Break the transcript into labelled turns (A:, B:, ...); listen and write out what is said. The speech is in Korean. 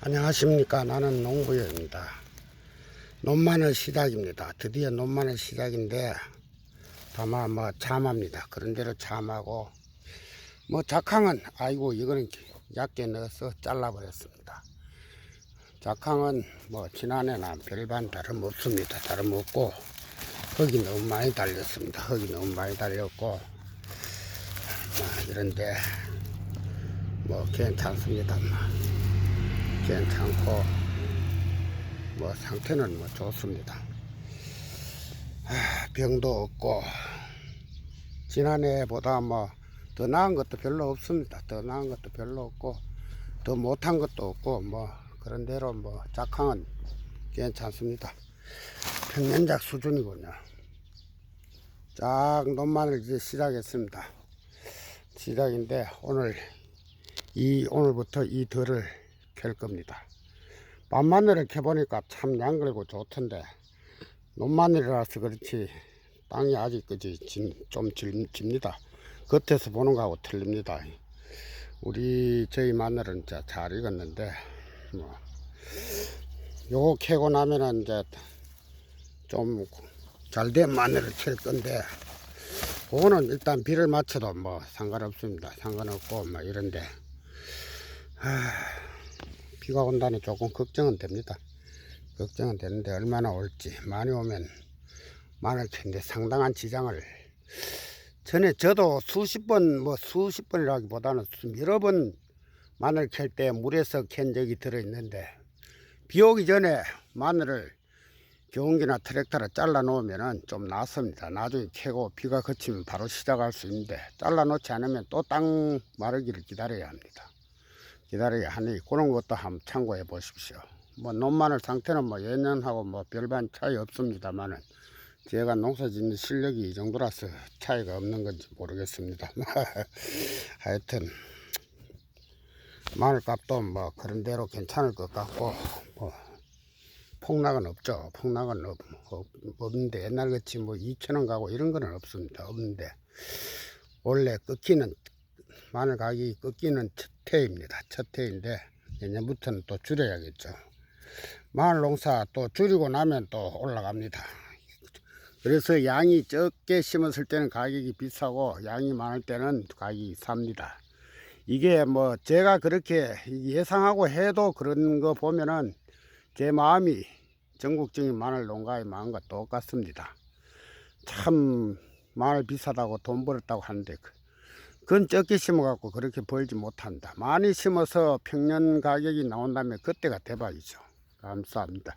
A: 안녕하십니까. 나는 농부입니다. 논마늘 시작입니다. 드디어 논마늘 시작인데 다만 뭐 참합니다. 그런대로 참하고 뭐 작황은 아이고 이거는 얇게 넣어서 잘라버렸습니다. 작황은 뭐 지난해나 별반 다름없습니다. 다름없고 흙이 너무 많이 달렸습니다. 흙이 너무 많이 달렸고 뭐 이런데 뭐 괜찮습니다 뭐. 괜찮고 뭐 상태는 뭐 좋습니다. 아, 병도 없고 지난해보다 뭐 더 나은 것도 별로 없습니다. 더 나은 것도 별로 없고 더 못한 것도 없고 뭐 그런 대로 뭐 작황은 괜찮습니다. 평년작 수준이군요. 쫙 논만을 이제 시작했습니다. 시작인데 오늘 이 오늘부터 이 덜을 캘 겁니다. 밤마늘을 캐보니까 참 양글고 좋던데 논마늘이라서 그렇지 땅이 아직 그지 좀 질- 집니다. 겉에서 보는 거하고 틀립니다. 우리 저희 마늘은 이제 잘 익었는데 뭐 요거 캐고 나면은 이제 좀 잘 된 마늘을 캘 건데 그거는 일단 비를 맞춰도 뭐 상관없습니다. 상관없고 뭐 이런데 비가 온다니 조금 걱정은 됩니다. 걱정은 되는데 얼마나 올지 많이 오면 많을 텐데 상당한 지장을 전에 저도 수십 번 뭐 수십 번이라기보다는 수- 여러 번 마늘 캘 때 물에서 캔 적이 들어 있는데 비 오기 전에 마늘을 경운기나 트랙터로 잘라 놓으면은 좀 낫습니다. 나중에 캐고 비가 그치면 바로 시작할 수 있는데 잘라 놓지 않으면 또 땅 마르기를 기다려야 합니다. 기다려야 하니 그런 것도 한번 참고해 보십시오. 뭐 논마늘 상태는 뭐 예년하고 뭐 별반 차이 없습니다만은 제가 농사 짓는 실력이 이 정도라서 차이가 없는 건지 모르겠습니다. 하여튼 마늘값도 뭐 그런 대로 괜찮을 것 같고 뭐 폭락은 없죠. 폭락은 없, 없, 없는데 옛날 같이 뭐 2천 원 가고 이런 거는 없습니다. 없는데 원래 꺾이는 마늘 가격이 꺾이는 첫 해입니다. 첫 해인데 내년부터는 또 줄여야겠죠. 마늘 농사 또 줄이고 나면 또 올라갑니다. 그래서 양이 적게 심었을 때는 가격이 비싸고 양이 많을 때는 가격이 쌉니다. 이게 뭐 제가 그렇게 예상하고 해도 그런 거 보면은 제 마음이 전국적인 마늘 농가의 마음과 똑같습니다. 참 마늘 비싸다고 돈 벌었다고 하는데 그- 그건 적게 심어갖고 그렇게 벌지 못한다. 많이 심어서 평년 가격이 나온다면 그때가 대박이죠. 감사합니다.